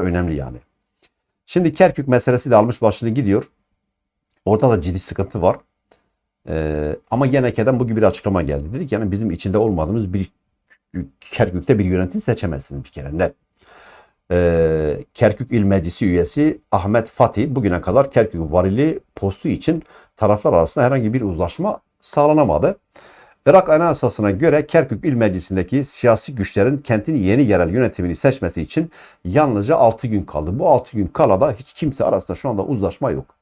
önemli yani. Şimdi Kerkük meselesi de almış başını gidiyor. Orada da ciddi sıkıntı var. Ee, ama Geneke'den bu gibi bir açıklama geldi. Dedik yani bizim içinde olmadığımız bir Kerkük'te bir yönetim seçemezsiniz bir kere net. Ee, Kerkük İl Meclisi üyesi Ahmet Fatih bugüne kadar Kerkük varili postu için taraflar arasında herhangi bir uzlaşma sağlanamadı. Irak Anayasası'na göre Kerkük İl Meclisi'ndeki siyasi güçlerin kentin yeni yerel yönetimini seçmesi için yalnızca 6 gün kaldı. Bu 6 gün kalada hiç kimse arasında şu anda uzlaşma yok.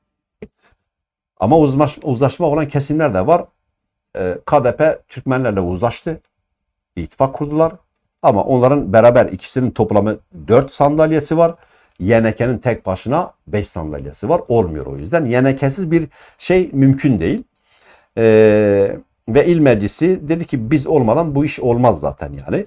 Ama uzlaş, uzlaşma olan kesimler de var. Ee, KDP Türkmenlerle uzlaştı. İttifak kurdular. Ama onların beraber ikisinin toplamı 4 sandalyesi var. YNK'nin tek başına 5 sandalyesi var. Olmuyor o yüzden. YNK'siz bir şey mümkün değil. Ee, ve il meclisi dedi ki biz olmadan bu iş olmaz zaten yani.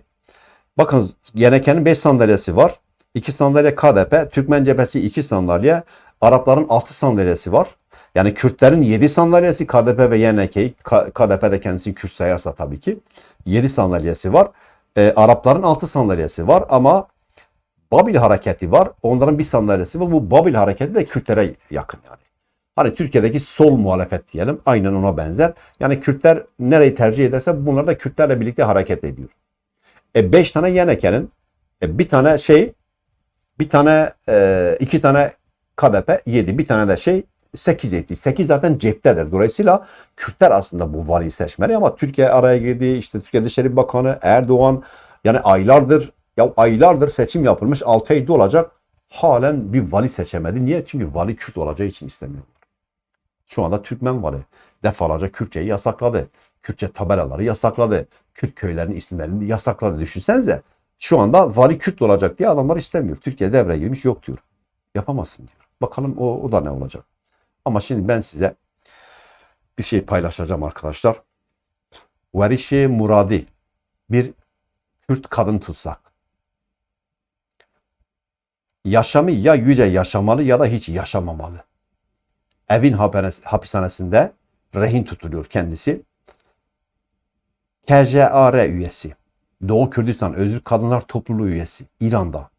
Bakın YNK'nin 5 sandalyesi var. 2 sandalye KDP, Türkmen cephesi 2 sandalye, Arapların 6 sandalyesi var. Yani Kürtlerin 7 sandalyesi KDP ve YNK'yi KDP de kendisini Kürt sayarsa tabii ki 7 sandalyesi var. E, Arapların 6 sandalyesi var ama Babil hareketi var. Onların bir sandalyesi var. Bu Babil hareketi de Kürtlere yakın yani. Hani Türkiye'deki sol muhalefet diyelim. Aynen ona benzer. Yani Kürtler nereyi tercih ederse bunlar da Kürtlerle birlikte hareket ediyor. E 5 tane YNK'nin e, bir tane şey bir tane e, iki tane KDP 7 bir tane de şey 8 etti. 8 zaten ceptedir. Dolayısıyla Kürtler aslında bu valiyi seçmeli ama Türkiye araya girdi. İşte Türkiye Dışişleri Bakanı Erdoğan yani aylardır ya aylardır seçim yapılmış 6 ayda olacak. Halen bir vali seçemedi. Niye? Çünkü vali Kürt olacağı için istemiyor. Şu anda Türkmen vali defalarca Kürtçeyi yasakladı. Kürtçe tabelaları yasakladı. Kürt köylerinin isimlerini yasakladı. Düşünsenize. Şu anda vali Kürt olacak diye adamlar istemiyor. Türkiye devreye girmiş yok diyor. Yapamazsın diyor. Bakalım o, o da ne olacak. Ama şimdi ben size bir şey paylaşacağım arkadaşlar. Verişe Muradi bir Kürt kadın tutsak. Yaşamı ya yüce yaşamalı ya da hiç yaşamamalı. Evin hapishanesinde rehin tutuluyor kendisi. KJAR üyesi. Doğu Kürdistan Özgür Kadınlar Topluluğu üyesi. İran'da.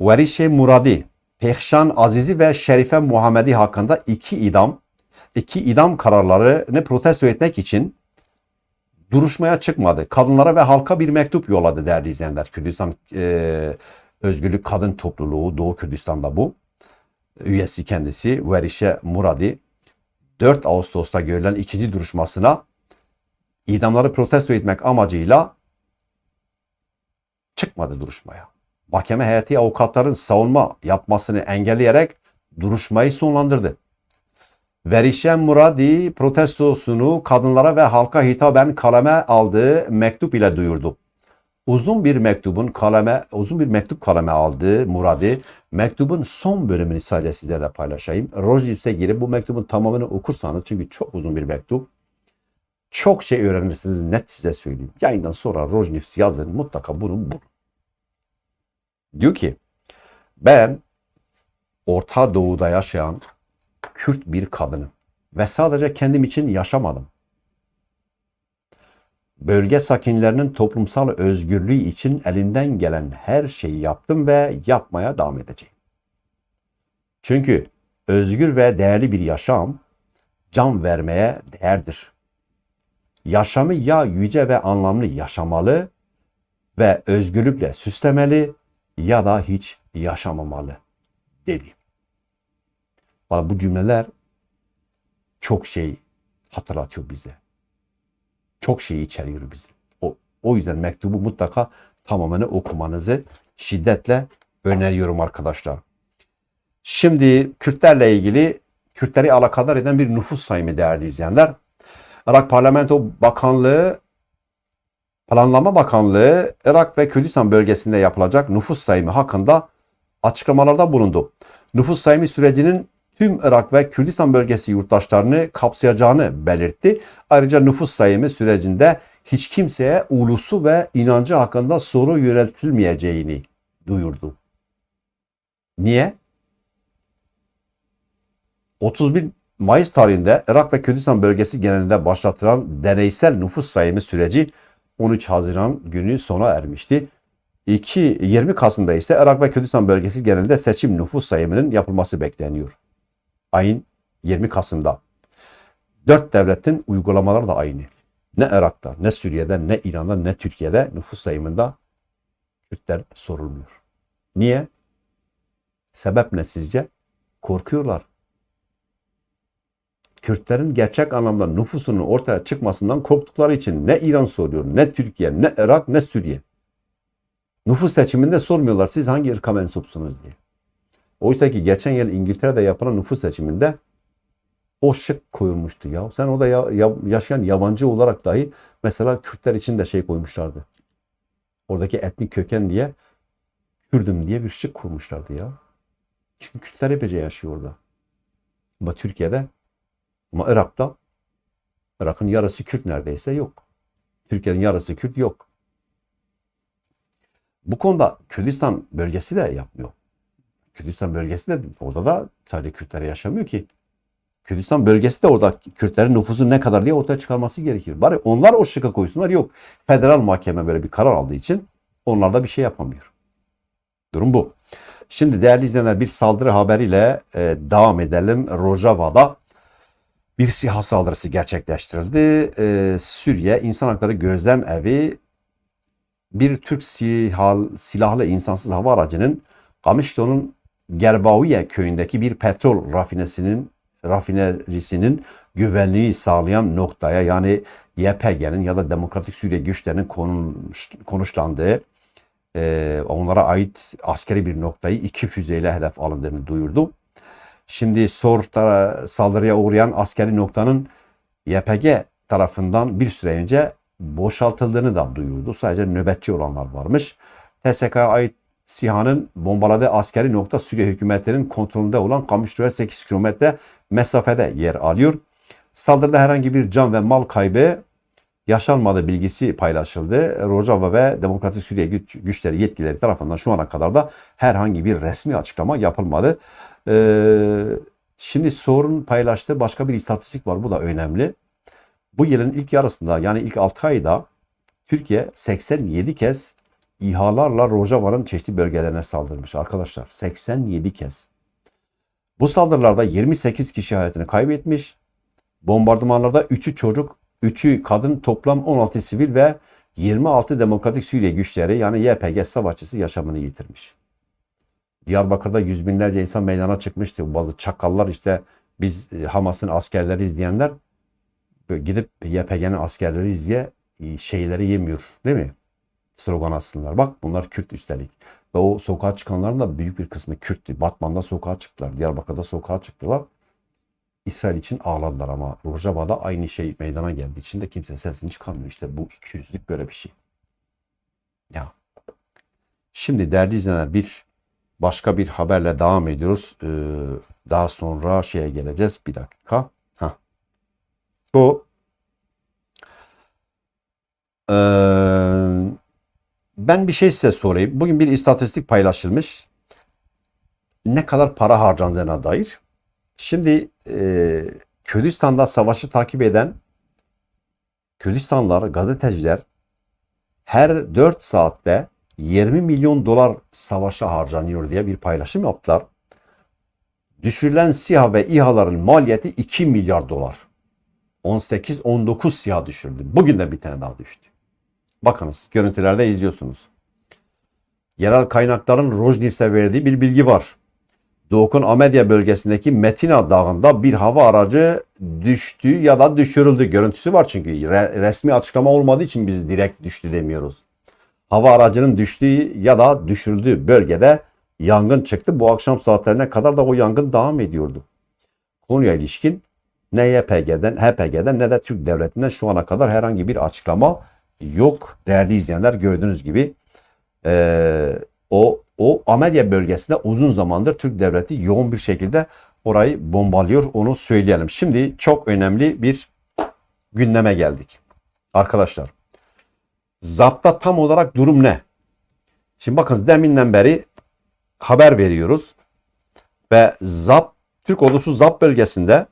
Verişe Muradi Pehşan Azizi ve Şerife Muhammedi hakkında iki idam, iki idam kararlarını protesto etmek için duruşmaya çıkmadı. Kadınlara ve halka bir mektup yolladı değerli izleyenler. Kürdistan e, Özgürlük Kadın Topluluğu Doğu Kürdistan'da bu. Üyesi kendisi Verişe Muradi 4 Ağustos'ta görülen ikinci duruşmasına idamları protesto etmek amacıyla çıkmadı duruşmaya mahkeme heyeti avukatların savunma yapmasını engelleyerek duruşmayı sonlandırdı. Verişen Muradi protestosunu kadınlara ve halka hitaben kaleme aldığı mektup ile duyurdu. Uzun bir mektubun kaleme, uzun bir mektup kaleme aldığı Muradi, mektubun son bölümünü sadece sizlerle paylaşayım. Rojnifs'e girip bu mektubun tamamını okursanız çünkü çok uzun bir mektup. Çok şey öğrenirsiniz net size söyleyeyim. Yayından sonra Rojnifs yazın mutlaka bunu bulun. Diyor ki ben Orta Doğu'da yaşayan Kürt bir kadınım ve sadece kendim için yaşamadım. Bölge sakinlerinin toplumsal özgürlüğü için elimden gelen her şeyi yaptım ve yapmaya devam edeceğim. Çünkü özgür ve değerli bir yaşam can vermeye değerdir. Yaşamı ya yüce ve anlamlı yaşamalı ve özgürlükle süslemeli ya da hiç yaşamamalı dedi. Bana bu cümleler çok şey hatırlatıyor bize. Çok şey içeriyor bizi. O, o yüzden mektubu mutlaka tamamını okumanızı şiddetle öneriyorum arkadaşlar. Şimdi Kürtlerle ilgili Kürtleri alakadar eden bir nüfus sayımı değerli izleyenler. Irak Parlamento Bakanlığı Planlama Bakanlığı Irak ve Kürdistan bölgesinde yapılacak nüfus sayımı hakkında açıklamalarda bulundu. Nüfus sayımı sürecinin tüm Irak ve Kürdistan bölgesi yurttaşlarını kapsayacağını belirtti. Ayrıca nüfus sayımı sürecinde hiç kimseye ulusu ve inancı hakkında soru yöneltilmeyeceğini duyurdu. Niye? 31 Mayıs tarihinde Irak ve Kürdistan bölgesi genelinde başlatılan deneysel nüfus sayımı süreci 13 Haziran günü sona ermişti. 2 20 Kasım'da ise Irak ve Kürdistan bölgesi genelinde seçim nüfus sayımının yapılması bekleniyor. Ayın 20 Kasım'da. Dört devletin uygulamaları da aynı. Ne Irak'ta, ne Suriye'de, ne İran'da, ne Türkiye'de nüfus sayımında Kürtler sorulmuyor. Niye? Sebep ne sizce? Korkuyorlar. Kürtlerin gerçek anlamda nüfusunun ortaya çıkmasından korktukları için ne İran soruyor, ne Türkiye, ne Irak, ne Suriye. Nüfus seçiminde sormuyorlar siz hangi ırka mensupsunuz diye. Oysa ki geçen yıl İngiltere'de yapılan nüfus seçiminde o şık koyulmuştu ya. Sen orada ya, ya- yaşayan yabancı olarak dahi mesela Kürtler için de şey koymuşlardı. Oradaki etnik köken diye Kürdüm diye bir şık koymuşlardı ya. Çünkü Kürtler epeyce yaşıyor orada. Ama Türkiye'de ama Irak'ta Irak'ın yarısı Kürt neredeyse yok. Türkiye'nin yarısı Kürt yok. Bu konuda Kürdistan bölgesi de yapmıyor. Kürdistan bölgesi de orada da sadece Kürtler yaşamıyor ki. Kürdistan bölgesi de orada Kürtlerin nüfusu ne kadar diye ortaya çıkarması gerekir. Bari onlar o şıka koysunlar. Yok. Federal mahkeme böyle bir karar aldığı için onlar da bir şey yapamıyor. Durum bu. Şimdi değerli izleyenler bir saldırı haberiyle e, devam edelim. Rojava'da bir SİHA saldırısı gerçekleştirildi. E, Suriye İnsan Hakları Gözlem Evi bir Türk silahlı insansız hava aracının Kamışlı'nın Gerbaviye köyündeki bir petrol rafinesinin rafinerisinin güvenliği sağlayan noktaya yani YPG'nin ya da Demokratik Suriye güçlerinin konuş, konuşlandığı e, onlara ait askeri bir noktayı iki füzeyle hedef alındığını duyurdu. Şimdi SOR tara- saldırıya uğrayan askeri noktanın YPG tarafından bir süre önce boşaltıldığını da duyurdu. Sadece nöbetçi olanlar varmış. TSK'ya ait SİHA'nın bombaladığı askeri nokta Suriye hükümetinin kontrolünde olan Kamışlı'ya 8 kilometre mesafede yer alıyor. Saldırıda herhangi bir can ve mal kaybı yaşanmadığı bilgisi paylaşıldı. Rojava ve Demokratik Suriye güç, güçleri yetkileri tarafından şu ana kadar da herhangi bir resmi açıklama yapılmadı. Ee, şimdi sorun paylaştığı başka bir istatistik var. Bu da önemli. Bu yılın ilk yarısında yani ilk 6 ayda Türkiye 87 kez İHA'larla Rojava'nın çeşitli bölgelerine saldırmış arkadaşlar. 87 kez. Bu saldırılarda 28 kişi hayatını kaybetmiş. Bombardımanlarda 3'ü çocuk, 3'ü kadın, toplam 16 sivil ve 26 Demokratik Suriye güçleri yani YPG savaşçısı yaşamını yitirmiş. Diyarbakır'da yüz binlerce insan meydana çıkmıştı. Bazı çakallar işte biz e, Hamas'ın askerleri izleyenler böyle gidip YPG'nin askerleri izleye e, şeyleri yemiyor değil mi? Slogan aslında. Bak bunlar Kürt üstelik. Ve o sokağa çıkanların da büyük bir kısmı Kürttü. Batman'da sokağa çıktılar. Diyarbakır'da sokağa çıktılar. İsrail için ağladılar ama Rojava'da aynı şey meydana geldiği için de kimse sesini çıkarmıyor. İşte bu ikiyüzlük böyle bir şey. Ya. Şimdi değerli izleyenler bir başka bir haberle devam ediyoruz. Ee, daha sonra şeye geleceğiz. Bir dakika. Hah. Bu Ee, ben bir şey size sorayım. Bugün bir istatistik paylaşılmış. Ne kadar para harcandığına dair. Şimdi e, Kürdistan'da savaşı takip eden Kürdistanlılar, gazeteciler her 4 saatte 20 milyon dolar savaşa harcanıyor diye bir paylaşım yaptılar. Düşürülen SİHA ve İHA'ların maliyeti 2 milyar dolar. 18-19 SİHA düşürdü. Bugün de bir tane daha düştü. Bakınız görüntülerde izliyorsunuz. Yerel kaynakların Rojnivs'e verdiği bir bilgi var. Doğuk'un Amedya bölgesindeki Metina Dağı'nda bir hava aracı düştü ya da düşürüldü. Görüntüsü var çünkü Re- resmi açıklama olmadığı için biz direkt düştü demiyoruz. Hava aracının düştüğü ya da düşürüldüğü bölgede yangın çıktı. Bu akşam saatlerine kadar da o yangın devam ediyordu. Konuya ilişkin ne YPG'den, HPG'den ne de Türk Devleti'nden şu ana kadar herhangi bir açıklama yok. Değerli izleyenler gördüğünüz gibi eee, o o Amelya bölgesinde uzun zamandır Türk devleti yoğun bir şekilde orayı bombalıyor onu söyleyelim. Şimdi çok önemli bir gündeme geldik. Arkadaşlar zapta tam olarak durum ne? Şimdi bakın deminden beri haber veriyoruz ve ZAP Türk ordusu ZAP bölgesinde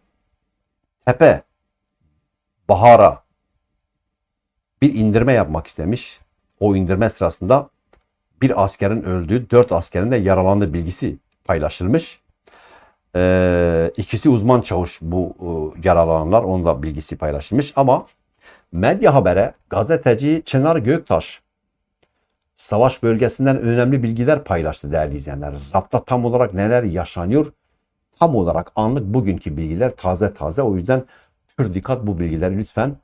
Tepe Bahar'a bir indirme yapmak istemiş. O indirme sırasında bir askerin öldüğü, dört askerin de yaralandığı bilgisi paylaşılmış. Ee, ikisi uzman çavuş bu e, yaralananlar, onun da bilgisi paylaşılmış. Ama medya habere gazeteci Çınar Göktaş savaş bölgesinden önemli bilgiler paylaştı değerli izleyenler. Zapta tam olarak neler yaşanıyor? Tam olarak anlık bugünkü bilgiler taze taze. O yüzden pür dikkat bu bilgileri lütfen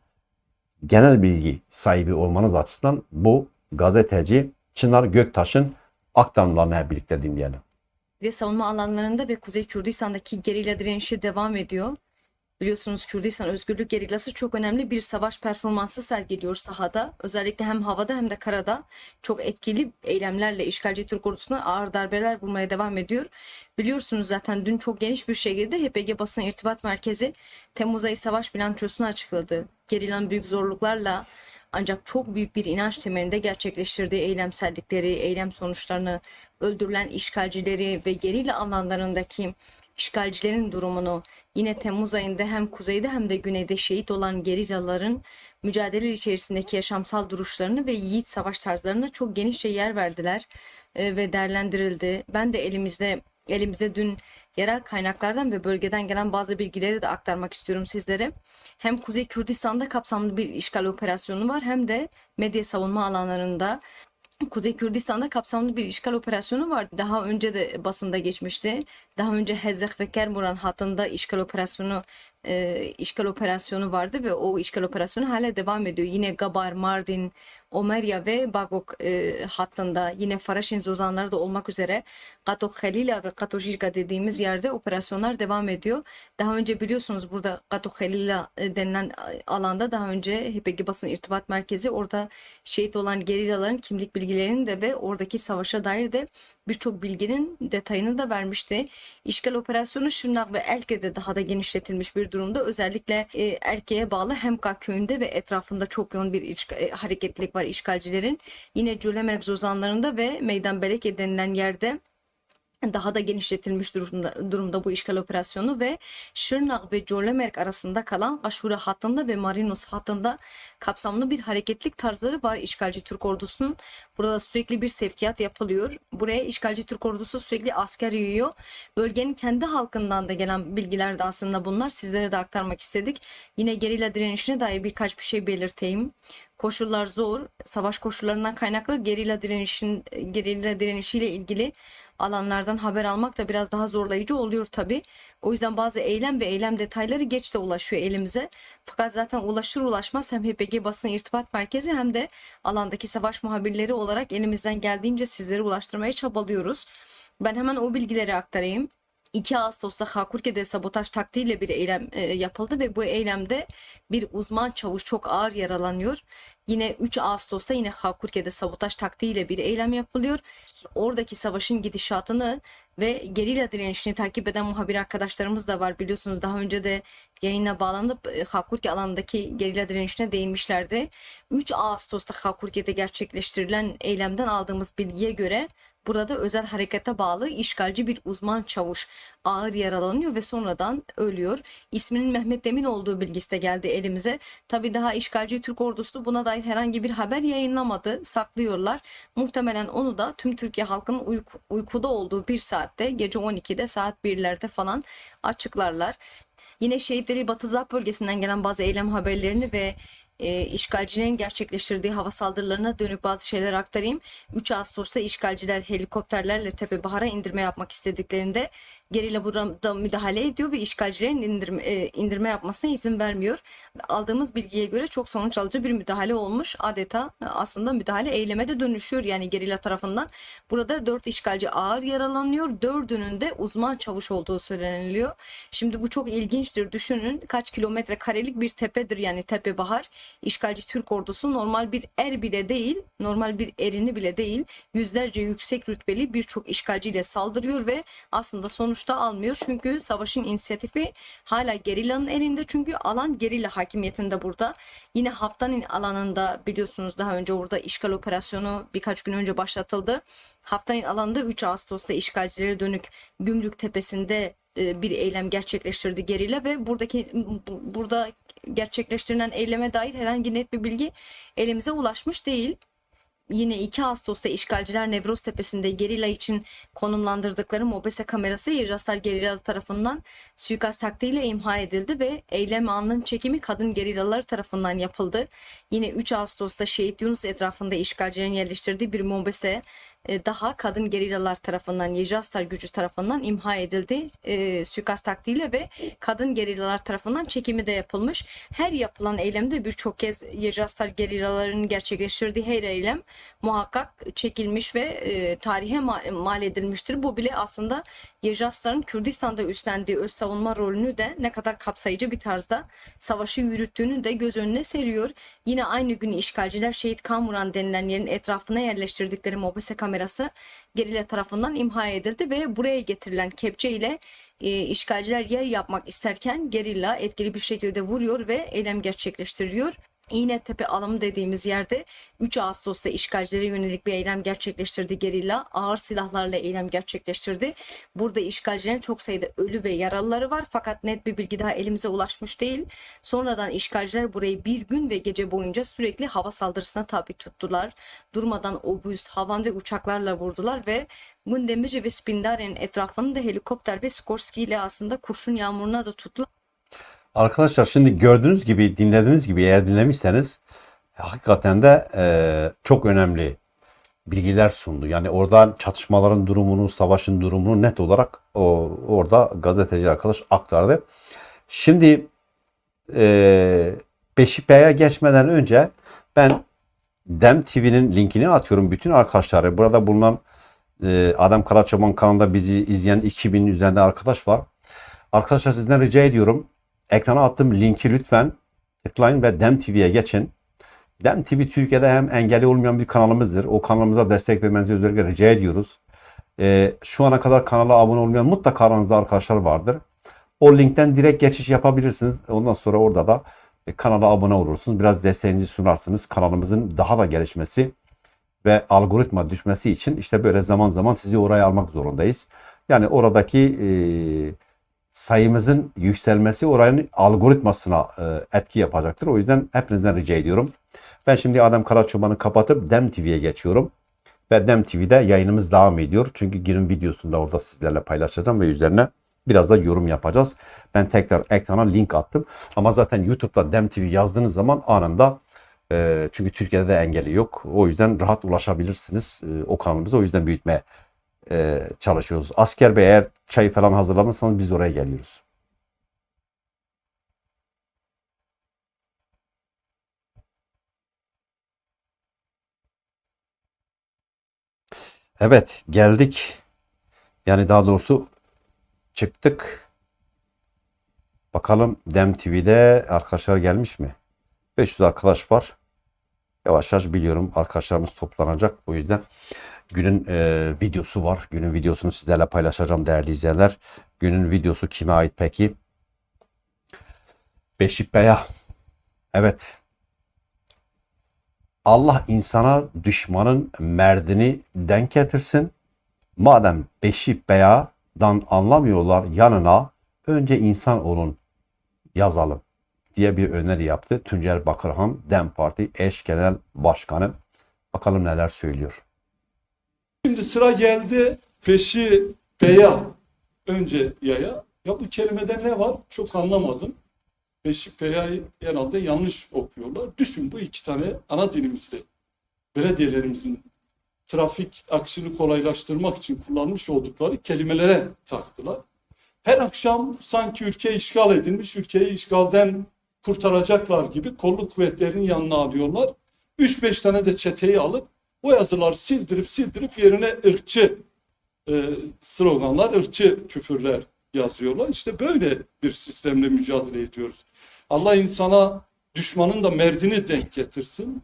genel bilgi sahibi olmanız açısından bu gazeteci Çınar Göktaş'ın aktarımlarını hep birlikte dinleyelim. ve savunma alanlarında ve Kuzey Kürdistan'daki gerilla direnişi devam ediyor. Biliyorsunuz Kürdistan Özgürlük Gerillası çok önemli bir savaş performansı sergiliyor sahada. Özellikle hem havada hem de karada çok etkili eylemlerle işgalci Türk ordusuna ağır darbeler vurmaya devam ediyor. Biliyorsunuz zaten dün çok geniş bir şekilde HPG Basın İrtibat Merkezi Temmuz ayı savaş bilançosunu açıkladı. Gerilen büyük zorluklarla ancak çok büyük bir inanç temelinde gerçekleştirdiği eylemsellikleri, eylem sonuçlarını, öldürülen işgalcileri ve gerilla alanlarındaki işgalcilerin durumunu yine Temmuz ayında hem kuzeyde hem de güneyde şehit olan gerillaların mücadele içerisindeki yaşamsal duruşlarını ve yiğit savaş tarzlarına çok genişçe yer verdiler e, ve değerlendirildi. Ben de elimizde elimize dün yerel kaynaklardan ve bölgeden gelen bazı bilgileri de aktarmak istiyorum sizlere. Hem Kuzey Kürdistan'da kapsamlı bir işgal operasyonu var hem de medya savunma alanlarında Kuzey Kürdistan'da kapsamlı bir işgal operasyonu vardı. Daha önce de basında geçmişti. Daha önce Hezek ve Kermuran hattında işgal operasyonu e, işgal operasyonu vardı ve o işgal operasyonu hala devam ediyor. Yine Gabar, Mardin, Omerya ve Bagok e, hattında yine Faraşin Zozanları da olmak üzere Kato Khalila ve Kato Jirga dediğimiz yerde operasyonlar devam ediyor. Daha önce biliyorsunuz burada Kato Khalila e, denilen alanda daha önce HPG Basın İrtibat Merkezi orada şehit olan gerillaların kimlik bilgilerini de ve oradaki savaşa dair de birçok bilginin detayını da vermişti. İşgal operasyonu Şırnak ve Elke'de daha da genişletilmiş bir durumda. Özellikle e, Elke'ye bağlı Hemka köyünde ve etrafında çok yoğun bir e, hareketlilik var işgalcilerin. Yine Cülemerk Zozanlarında ve Meydan Beleke denilen yerde daha da genişletilmiş durumda, durumda bu işgal operasyonu ve Şırnak ve Colemerk arasında kalan Aşura hattında ve Marinos hattında kapsamlı bir hareketlik tarzları var işgalci Türk ordusunun. Burada sürekli bir sevkiyat yapılıyor. Buraya işgalci Türk ordusu sürekli asker yığıyor. Bölgenin kendi halkından da gelen bilgiler de aslında bunlar. Sizlere de aktarmak istedik. Yine gerilla direnişine dair birkaç bir şey belirteyim koşullar zor. Savaş koşullarından kaynaklı gerilla direnişin gerilla direnişiyle ilgili alanlardan haber almak da biraz daha zorlayıcı oluyor tabi. O yüzden bazı eylem ve eylem detayları geç de ulaşıyor elimize. Fakat zaten ulaşır ulaşmaz hem HPG basın irtibat merkezi hem de alandaki savaş muhabirleri olarak elimizden geldiğince sizlere ulaştırmaya çabalıyoruz. Ben hemen o bilgileri aktarayım. 2 Ağustos'ta Hakurke'de sabotaj taktiğiyle bir eylem e, yapıldı ve bu eylemde bir uzman çavuş çok ağır yaralanıyor. Yine 3 Ağustos'ta yine Hakurke'de sabotaj taktiğiyle bir eylem yapılıyor. Oradaki savaşın gidişatını ve gerilla direnişini takip eden muhabir arkadaşlarımız da var. Biliyorsunuz daha önce de yayına bağlanıp e, Hakurke alanındaki gerilla direnişine değinmişlerdi. 3 Ağustos'ta Hakurke'de gerçekleştirilen eylemden aldığımız bilgiye göre Burada özel harekete bağlı işgalci bir uzman çavuş ağır yaralanıyor ve sonradan ölüyor. İsminin Mehmet Demin olduğu bilgisi de geldi elimize. Tabi daha işgalci Türk ordusu buna dair herhangi bir haber yayınlamadı. Saklıyorlar. Muhtemelen onu da tüm Türkiye halkının uyku, uykuda olduğu bir saatte gece 12'de saat 1'lerde falan açıklarlar. Yine şehitleri Batı Zap bölgesinden gelen bazı eylem haberlerini ve e, işgalcilerin gerçekleştirdiği hava saldırılarına dönük bazı şeyler aktarayım. 3 Ağustos'ta işgalciler helikopterlerle Tepe Bahar'a indirme yapmak istediklerinde gerilla burada müdahale ediyor ve işgalcilerin indirme, e, indirme yapmasına izin vermiyor. Aldığımız bilgiye göre çok sonuç alıcı bir müdahale olmuş. Adeta e, aslında müdahale eyleme de dönüşüyor yani gerilla tarafından. Burada 4 işgalci ağır yaralanıyor. Dördünün de uzman çavuş olduğu söyleniliyor. Şimdi bu çok ilginçtir. Düşünün kaç kilometre karelik bir tepedir yani Tepe Bahar. İşgalci Türk ordusu normal bir er bile değil, normal bir erini bile değil, yüzlerce yüksek rütbeli birçok işgalciyle saldırıyor ve aslında sonuçta almıyor. Çünkü savaşın inisiyatifi hala gerillanın elinde çünkü alan gerilla hakimiyetinde burada. Yine Haftanın alanında biliyorsunuz daha önce orada işgal operasyonu birkaç gün önce başlatıldı. Haftanın alanında 3 Ağustos'ta işgalcilere dönük Gümrük Tepesi'nde e, bir eylem gerçekleştirdi gerilla ve buradaki bu- burada gerçekleştirilen eyleme dair herhangi net bir bilgi elimize ulaşmış değil. Yine 2 Ağustos'ta işgalciler Nevroz Tepesi'nde gerilla için konumlandırdıkları mobese kamerası Yejaslar gerillaları tarafından suikast taktiğiyle imha edildi ve eylem anının çekimi kadın gerillalar tarafından yapıldı. Yine 3 Ağustos'ta Şehit Yunus etrafında işgalcilerin yerleştirdiği bir mobese daha kadın gerillalar tarafından Yejaslar gücü tarafından imha edildi e, suikast taktiğiyle ve kadın gerillalar tarafından çekimi de yapılmış. Her yapılan eylemde birçok kez Yejaslar gerillaların gerçekleştirdiği her eylem muhakkak çekilmiş ve e, tarihe ma- mal edilmiştir. Bu bile aslında Yejasların Kürdistan'da üstlendiği öz savunma rolünü de ne kadar kapsayıcı bir tarzda savaşı yürüttüğünü de göz önüne seriyor. Yine aynı gün işgalciler Şehit Kamuran denilen yerin etrafına yerleştirdikleri mobese kamerası gerilla tarafından imha edildi ve buraya getirilen kepçe ile e, işgalciler yer yapmak isterken gerilla etkili bir şekilde vuruyor ve eylem gerçekleştiriyor. İğnetepe alımı dediğimiz yerde 3 Ağustos'ta işgalcilere yönelik bir eylem gerçekleştirdi gerilla. Ağır silahlarla eylem gerçekleştirdi. Burada işgalcilerin çok sayıda ölü ve yaralıları var fakat net bir bilgi daha elimize ulaşmış değil. Sonradan işgalciler burayı bir gün ve gece boyunca sürekli hava saldırısına tabi tuttular. Durmadan obüs, havan ve uçaklarla vurdular ve Gundemici ve Spindare'nin etrafını da helikopter ve Skorsky ile aslında kurşun yağmuruna da tuttular. Arkadaşlar şimdi gördüğünüz gibi dinlediğiniz gibi eğer dinlemişseniz hakikaten de eee, çok önemli bilgiler sundu. Yani oradan çatışmaların durumunu, savaşın durumunu net olarak o, orada gazeteci arkadaş aktardı. Şimdi eee Beşiktaş'a geçmeden önce ben Dem TV'nin linkini atıyorum bütün arkadaşlara. Burada bulunan eee, Adem Karaçaman kanalında bizi izleyen 2000 üzerinde arkadaş var. Arkadaşlar sizden rica ediyorum. Ekrana attığım linki lütfen tıklayın ve Dem TV'ye geçin. Dem TV Türkiye'de hem engelli olmayan bir kanalımızdır. O kanalımıza destek vermenizi özellikle rica ediyoruz. Ee, şu ana kadar kanala abone olmayan mutlaka aranızda arkadaşlar vardır. O linkten direkt geçiş yapabilirsiniz. Ondan sonra orada da e, kanala abone olursunuz. Biraz desteğinizi sunarsınız. Kanalımızın daha da gelişmesi ve algoritma düşmesi için işte böyle zaman zaman sizi oraya almak zorundayız. Yani oradaki e, sayımızın yükselmesi oranın algoritmasına e, etki yapacaktır. O yüzden hepinizden rica ediyorum. Ben şimdi Adem Karaçoban'ı kapatıp Dem TV'ye geçiyorum. Ve Dem TV'de yayınımız devam ediyor. Çünkü günün videosunu da orada sizlerle paylaşacağım ve üzerine biraz da yorum yapacağız. Ben tekrar ekrana link attım. Ama zaten YouTube'da Dem TV yazdığınız zaman anında e, çünkü Türkiye'de de engeli yok. O yüzden rahat ulaşabilirsiniz e, o kanalımıza. O yüzden büyütmeye e, çalışıyoruz. Asker Bey eğer çay falan hazırlamışsanız biz oraya geliyoruz. Evet geldik. Yani daha doğrusu çıktık. Bakalım Dem TV'de arkadaşlar gelmiş mi? 500 arkadaş var. Yavaş yavaş biliyorum arkadaşlarımız toplanacak. O yüzden günün e, videosu var. Günün videosunu sizlerle paylaşacağım değerli izleyenler. Günün videosu kime ait peki? Beşik Bey'e. Evet. Allah insana düşmanın merdini denk getirsin. Madem Beşik Beya'dan anlamıyorlar yanına önce insan olun yazalım diye bir öneri yaptı. Tuncer Bakırhan DEM Parti eş genel başkanı. Bakalım neler söylüyor. Şimdi sıra geldi peşi beya önce yaya. Ya bu kelimede ne var? Çok anlamadım. Peşi beyayı herhalde yanlış okuyorlar. Düşün bu iki tane ana dilimizde belediyelerimizin trafik akışını kolaylaştırmak için kullanmış oldukları kelimelere taktılar. Her akşam sanki ülke işgal edilmiş, ülkeyi işgalden kurtaracaklar gibi kolluk kuvvetlerinin yanına alıyorlar. 3-5 tane de çeteyi alıp o yazıları sildirip sildirip yerine ırkçı e, sloganlar, ırkçı küfürler yazıyorlar. İşte böyle bir sistemle mücadele ediyoruz. Allah insana düşmanın da merdini denk getirsin.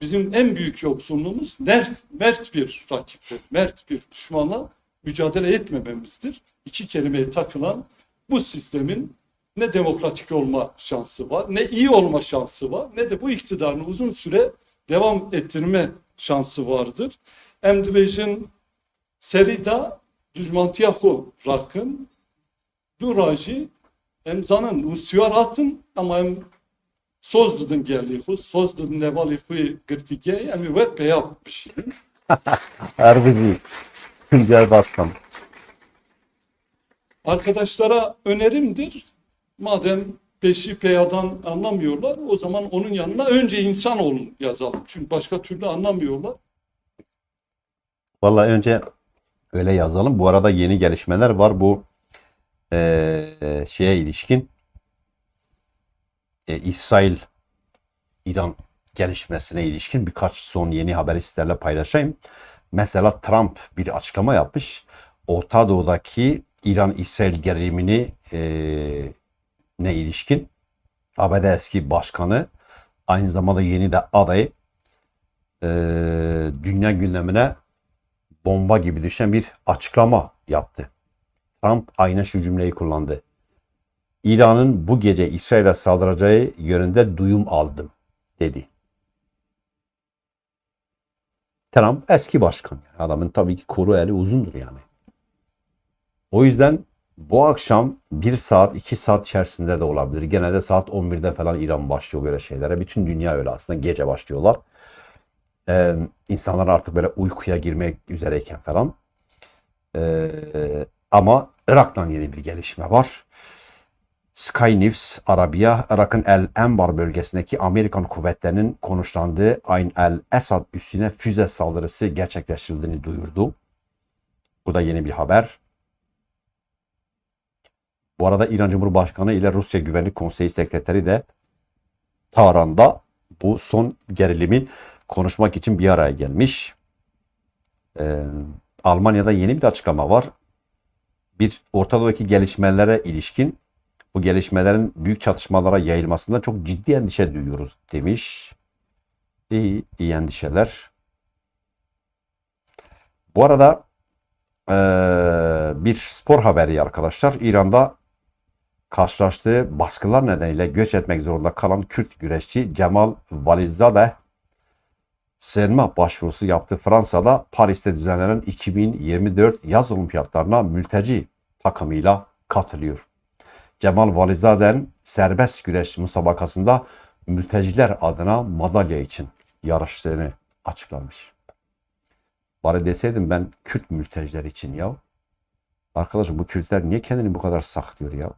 Bizim en büyük yoksunluğumuz mert, mert bir rakiple, mert bir düşmanla mücadele etmememizdir. İki kelimeye takılan bu sistemin ne demokratik olma şansı var, ne iyi olma şansı var, ne de bu iktidarını uzun süre devam ettirme şansı vardır. Em dibêjin serî da dijmantiya xwe rakin, du rajî em zanin û siyar hatin ama em Söz dedin geldi hu, söz dedin ne vali hu gırtige, yani ve peya bir şey. Erbici. Tuncel Başkan. Arkadaşlara önerimdir. Madem peşi peyadan anlamıyorlar, o zaman onun yanına önce insan olun yazalım. Çünkü başka türlü anlamıyorlar. Vallahi önce öyle yazalım. Bu arada yeni gelişmeler var. Bu eee, şeye ilişkin e, İsrail İran gelişmesine ilişkin birkaç son yeni haberi sizlerle paylaşayım. Mesela Trump bir açıklama yapmış. Orta Doğu'daki İran-İsrail gerilimini eee, ne ilişkin ABD eski başkanı aynı zamanda yeni de adayı eee, dünya gündemine bomba gibi düşen bir açıklama yaptı. Trump aynen şu cümleyi kullandı. İran'ın bu gece İsrail'e saldıracağı yönünde duyum aldım dedi. Trump eski başkan. Adamın tabii ki koru eli uzundur yani. O yüzden bu akşam 1 saat 2 saat içerisinde de olabilir. Genelde saat 11'de falan İran başlıyor böyle şeylere. Bütün dünya öyle aslında gece başlıyorlar. Ee, insanlar artık böyle uykuya girmek üzereyken falan. Ee, ama Irak'tan yeni bir gelişme var. Sky News Arabiya, Irak'ın El Enbar bölgesindeki Amerikan kuvvetlerinin konuşlandığı Ayn el Esad üssüne füze saldırısı gerçekleştirildiğini duyurdu. Bu da yeni bir haber. Bu arada İran Cumhurbaşkanı ile Rusya Güvenlik Konseyi Sekreteri de Tahran'da bu son gerilimi konuşmak için bir araya gelmiş. Ee, Almanya'da yeni bir açıklama var. Bir Orta Doğu'daki gelişmelere ilişkin bu gelişmelerin büyük çatışmalara yayılmasında çok ciddi endişe duyuyoruz demiş. İyi, iyi endişeler. Bu arada eee, bir spor haberi arkadaşlar. İran'da karşılaştığı baskılar nedeniyle göç etmek zorunda kalan Kürt güreşçi Cemal Valizadeh sığınma başvurusu yaptı. Fransa'da Paris'te düzenlenen 2024 yaz olimpiyatlarına mülteci takımıyla katılıyor. Cemal Valizade'nin serbest güreş müsabakasında mülteciler adına madalya için yarıştığını açıklamış. Bari deseydim ben Kürt mülteciler için ya. Arkadaşım bu Kürtler niye kendini bu kadar saklıyor ya?